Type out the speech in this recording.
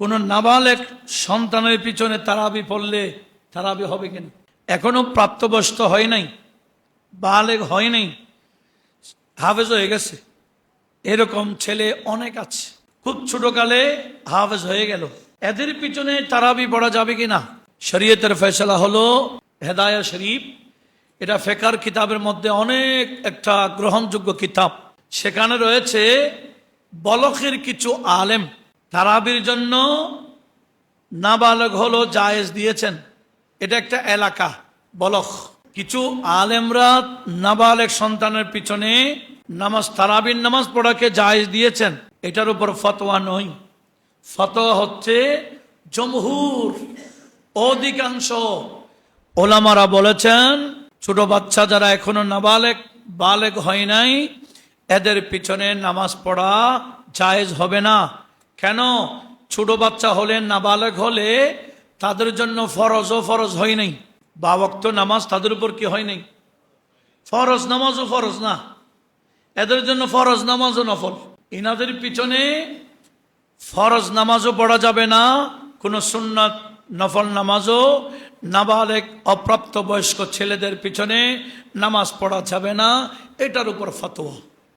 কোনো নাবালেক সন্তানের পিছনে তারাবি পড়লে তারাবি হবে কেন? এখনও প্রাপ্তবয়স্ক হয় নাই, বালেক হয় নাই, হাফেজ হয়ে গেছে। এরকম ছেলে অনেক আছে। খুব ছোটকালে হাফেজ হয়ে গেল। এদের পিছনে তারাবি পড়া যাবে কি না শরীয়তের ফয়সলা হলো হেদায়া শরীফ। এটা ফেকার কিতাবের মধ্যে অনেক একটা গ্রহণযোগ্য কিতাব। সেখানে রয়েছে বলখের কিছু আলেম। তারাবির জন্য নাবালক হলো জায়েজ দিয়েছেন। এটা একটা এলাকা, বলখ। কিছু আলেমরা নাবালেক সন্তানের পিছনে নামাজ, তারাবির নামাজ পড়াকে জায়েজ দিয়েছেন। এটার উপর ফতোয়া নয়। ফতোয়া হচ্ছে জমহুর। অধিকাংশ ওলামারা বলেছেন, ছোট বাচ্চা যারা এখনও নাবালেক বালেক হয় নাই, এদের পিছনে নামাজ পড়া জায়েজ হবে না। কেন? ছোট বাচ্চা হলে, নাবালেক হলে তাদের জন্য ফরজও ফরজ হয় নাই। বা ওয়াক্ত নামাজ তাদের উপর কি হয় নাই? ফরজ নামাজও ফরজ না। এদের জন্য ফরজ নামাজও নফল। ইনাদের পিছনে ফরজ নামাজও পড়া যাবে না, কোনো সুন্নাত নফল নামাজও নাবালেক অপ্রাপ্ত বয়স্ক ছেলেদের পিছনে নামাজ পড়া যাবে না, এটার উপর ফতোয়া।